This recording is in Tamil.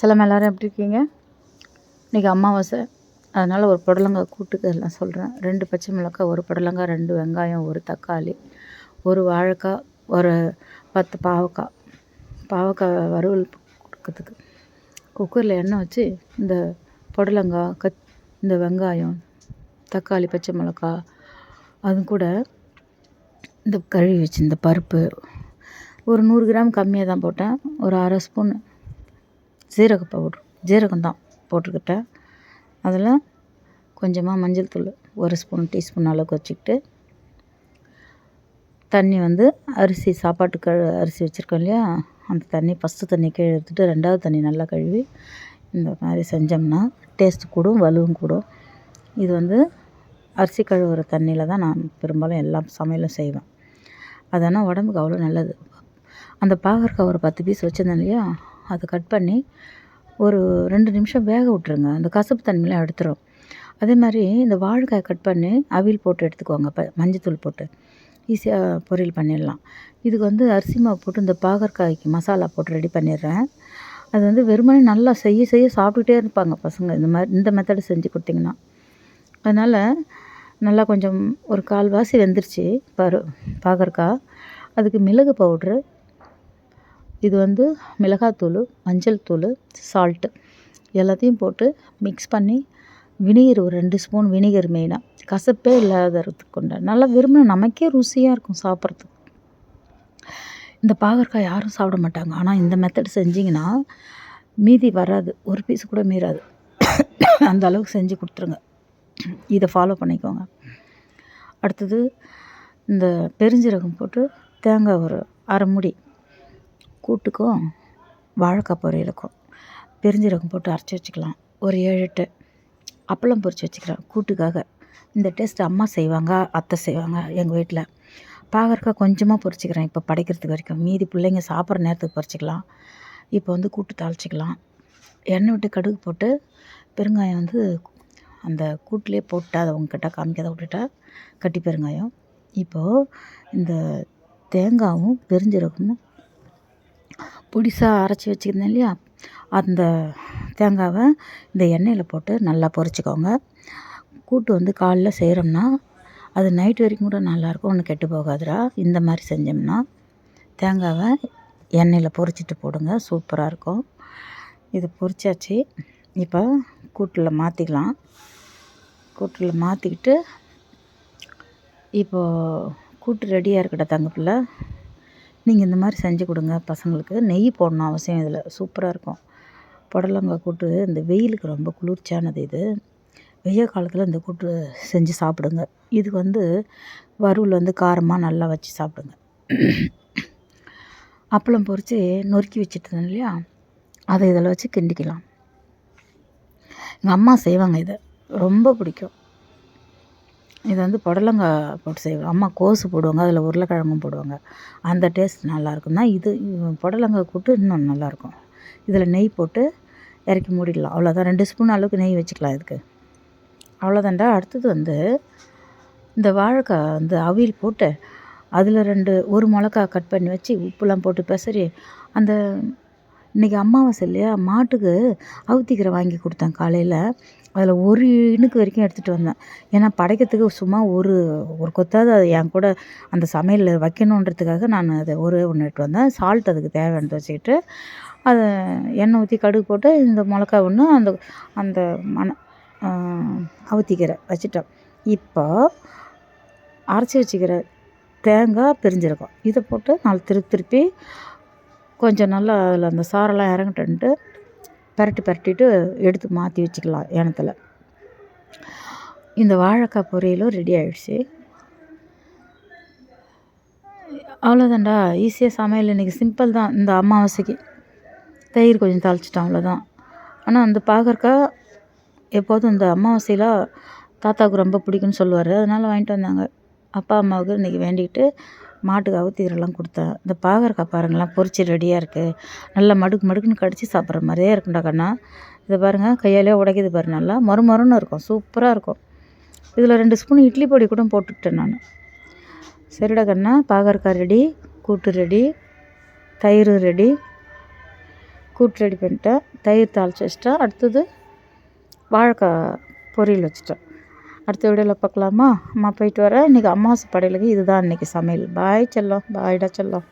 செல்லம் எல்லோரும் எப்படி இருக்கீங்க? இன்றைக்கி அமாவாசை. அதனால் ஒரு புடலங்காய் கூட்டுக்கு எல்லாம் சொல்கிறேன் ரெண்டு பச்சை மிளகாய் ஒரு புடலங்காய் ரெண்டு வெங்காயம் ஒரு தக்காளி ஒரு வாழைக்காய் ஒரு பத்து பாவக்காய். பாவக்காய் வறுவல் கொடுக்கறதுக்கு. குக்கரில் எண்ணெய் வச்சு இந்த புடலங்காய் கத் இந்த வெங்காயம் தக்காளி பச்சை மிளகா அது கூட இந்த கழுவி வச்சு இந்த பருப்பு. ஒரு நூறு கிராம் கம்மியாக தான் போட்டேன். ஒரு அரை ஸ்பூன் ஜீரக பவுட்ரு ஜீரகம் தான் போட்டுக்கிட்டேன். அதில் கொஞ்சமாக மஞ்சள் தூள் ஒரு ஸ்பூன் டீஸ்பூன் அளவுக்கு வச்சுக்கிட்டு தண்ணி வந்து அரிசி சாப்பாட்டுக்கு அரிசி வச்சுருக்கோம் இல்லையா? அந்த தண்ணி ஃபஸ்ட்டு தண்ணி கீழே எடுத்துகிட்டு ரெண்டாவது தண்ணி நல்லா கழுவி இந்த மாதிரி செஞ்சோம்னா டேஸ்ட்டு கூடும் வலுவும் கூடும். இது வந்து அரிசி கழுவுற தண்ணியில் தான் நான் பெரும்பாலும் எல்லா சமையலும் செய்வேன். அதனால் உடம்புக்கு அவ்வளோ நல்லது. அந்த பாகற்காய் ஒரு பத்து பீஸ் வச்சுருந்தேன் இல்லையா? அதை கட் பண்ணி ஒரு ரெண்டு நிமிஷம் வேக விட்ருங்க அந்த கசப்பு தன்மையெலாம் எடுத்துரும் அதே மாதிரி இந்த வாழைக்காய் கட் பண்ணி அவியல் போட்டு எடுத்துக்கோங்க. ப மஞ்சத்தூள் போட்டு. ஈஸியாக பொரியல் பண்ணிடலாம். இதுக்கு வந்து அரிசி மாவு போட்டு இந்த பாகற்காய்க்கு மசாலா போட்டு ரெடி பண்ணிடுறேன். அது வந்து வெறுமனே நல்லா செய்ய செய்ய சாப்பிட்டுட்டே இருப்பாங்க பசங்க. இந்த மாதிரி இந்த மெத்தடு செஞ்சு கொடுத்திங்கன்னா. அதனால் நல்லா கொஞ்சம் ஒரு கால்வாசி வெந்துருச்சு. பரு பாகற்காய் அதுக்கு மிளகு பவுட்ரு இது வந்து மிளகாத்தூள் மஞ்சள் தூள் சால்ட்டு எல்லாத்தையும் போட்டு மிக்ஸ் பண்ணி வினிகர் ஒரு ரெண்டு ஸ்பூன் வினிகர் மெயினாக கசப்பே இல்லாததுக்கு கொண்ட. நல்லா விரும்பின நமக்கே ருசியாக இருக்கும் சாப்பிட்றதுக்கு. இந்த பாகற்காய் யாரும் சாப்பிட மாட்டாங்க. ஆனால் இந்த மெத்தட் செஞ்சிங்கன்னா மீதி வராது. ஒரு பீஸ் கூட மீறாது. அந்த அளவுக்கு செஞ்சு கொடுத்துருங்க. இதை ஃபாலோ பண்ணிக்கோங்க. அடுத்தது இந்த பெருஞ்சீரகம் போட்டு தேங்காய் ஒரு அரை முடி கூட்டுக்கும் வாழைக்காய் பொரியலுக்கும் பெருஞ்சீரகம் போட்டு அரைச்சி வச்சுக்கலாம். ஒரு ஏழு எட்டு அப்பளம் பொரித்து வச்சுக்கிறேன் கூட்டுக்காக. இந்த டேஸ்ட் அம்மா செய்வாங்க அத்தை செய்வாங்க எங்கள் வீட்டில் பாகற்காய் கொஞ்சமாக பொரிச்சிக்கிறேன் இப்போ படைக்கிறதுக்கு வரைக்கும். மீதி பிள்ளைங்க சாப்பிட்ற நேரத்துக்கு பறிச்சிக்கலாம் இப்போ வந்து கூட்டு தாளிச்சிக்கலாம். எண்ணெய் விட்டு கடுகு போட்டு பெருங்காயம் வந்து அந்த கூட்டிலே போட்டு அதை உங்ககிட்ட காமிக்காத விட்டுட்டா கட்டி பெருங்காயம். இப்போது இந்த தேங்காயும் பெருஞ்சீரகமும் பொடிசாக அரைச்சி வச்சுருந்தேன் இல்லையா? அந்த தேங்காவை இந்த எண்ணெயில் போட்டு நல்லா பொரிச்சிக்கோங்க. கூட்டு வந்து காலைல செய்கிறோம்னா அது நைட் வரைக்கும் கூட நல்லாயிருக்கும் ஒன்றும் கெட்டு போகாதுடா. இந்த மாதிரி செஞ்சோம்னா தேங்காவை எண்ணெயில் பொரிச்சிட்டு போடுங்க சூப்பராக இருக்கும். இது பொரிச்சாச்சு. இப்போ கூட்டில் மாற்றிக்கலாம் கூட்டில் மாற்றிக்கிட்டு இப்போது கூட்டு ரெடியாக இருக்கட்ட தங்கப்பில் நீங்கள் இந்த மாதிரி செஞ்சு கொடுங்க பசங்களுக்கு. நெய் போடணும் அவசியம் இதில். சூப்பராக இருக்கும். புடலங்காய் கூட்டு இந்த வெயிலுக்கு ரொம்ப குளிர்ச்சியானது இது. வெய்ய காலத்தில் இந்த கூட்டு செஞ்சு சாப்பிடுங்க. இதுக்கு வந்து வறுவல் வந்து காரமாக நல்லா வச்சு சாப்பிடுங்க. அப்பளம் பொரித்து நொறுக்கி வச்சுட்டு இல்லையா? அதை இதில் வச்சு கிண்டிக்கலாம். எங்கள் அம்மா செய்வாங்க இதை. ரொம்ப பிடிக்கும். இது வந்து புடலங்காய் போட்டு செய்வோம் அம்மா கோஸு போடுவாங்க அதில் உருளைக்கிழங்கும் போடுவாங்க. அந்த டேஸ்ட் நல்லாயிருக்கும். தான் இது புடலங்காய் கூட்டு இன்னும் நல்லாயிருக்கும். இதில் நெய் போட்டு இறக்கி மூடிடலாம். அவ்வளோதான் ரெண்டு ஸ்பூன் அளவுக்கு நெய் வச்சுக்கலாம் இதுக்கு. அவ்வளோதான்டா அடுத்தது வந்து இந்த வாழைக்காய் வந்து அவியல் போட்டு அதில் ரெண்டு ஒரு மிளகா கட் பண்ணி வச்சு உப்புலாம் போட்டு பெசரி அந்த இன்றைக்கி அமாவாசை இல்லையா? மாட்டுக்கு அவுத்திக்கீரை வாங்கி கொடுத்தேன் காலையில். அதில் ஒரு இணுக்கு வரைக்கும் எடுத்துகிட்டு வந்தேன். ஏன்னா படைக்கிறதுக்கு சும்மா ஒரு ஒரு கொத்தாவது அது என் கூட அந்த சமையலில் வைக்கணுன்றதுக்காக நான் அதை ஒரு ஒன்று எடுத்து வந்தேன். சால்ட் அதுக்கு தேவையானது வச்சுக்கிட்டு அதை எண்ணெய் ஊற்றி கடுகு போட்டு இந்த மிளகா ஒன்று அந்த அந்த மண அவுத்திக்கீரை வச்சுட்டேன். இப்போ அரைச்சி வச்சுக்கிற தேங்காய் பிரிஞ்சிருக்கும். இதை போட்டு நாலு திருப்பி திருப்பி கொஞ்சம் நல்லா அதில் அந்த சாரெல்லாம் இறங்கட்டுன்ட்டு பரட்டி பரட்டிட்டு எடுத்து மாற்றி வச்சுக்கலாம் ஏனத்தில். இந்த வாழைக்காய் பொரியலும் ரெடி ஆகிடுச்சு அவ்வளோதான்டா ஈஸியாக சமையல். இன்றைக்கி சிம்பிள் தான் இந்த அமாவாசைக்கு. தயிர் கொஞ்சம் தாளிச்சிட்டோம் அவ்வளோதான் ஆனால் அந்த பாகற்காய் எப்போதும் இந்த அமாவாசையில் தாத்தாவுக்கு ரொம்ப பிடிக்கும்னு சொல்லுவார். அதனால் வாங்கிட்டு வந்தாங்க. அப்பா அம்மாவுக்கு இன்றைக்கி வேண்டிக்கிட்டு மாட்டுக்கு அவுத்தீரெல்லாம் கொடுத்தேன் இந்த பாகற்காய் பாருங்களேன் பொரிச்சு ரெடியாக இருக்குது நல்லா மடுக்கு மடுக்குன்னு கடித்து சாப்பிட்ற மாதிரியே இருக்கும்டா கண்ணா. இதை பாருங்கள் கையாலே உடைக்கிது பாரு நல்லா மொறு மொறுன்னு இருக்கும் சூப்பராக இருக்கும். இதில் ரெண்டு ஸ்பூன் இட்லி பொடி கூட போட்டுக்கிட்டேன் நான். சரிடா கண்ணா பாகற்காய் ரெடி கூட்டு ரெடி தயிர் ரெடி கூட்டு ரெடி பண்ணிட்டேன் தயிர் தாளித்து வச்சிட்டேன். அடுத்தது வாழைக்காய் பொரியல் வச்சுட்டேன். அடுத்த வீடியோவில் பார்க்கலாமா? அம்மா போயிட்டு வரேன் இன்றைக்கி அம்மாவாசை படையலுக்கு இதுதான் இன்றைக்கி சமையல். பாய் செல்லம். பாய்டா செல்லம்.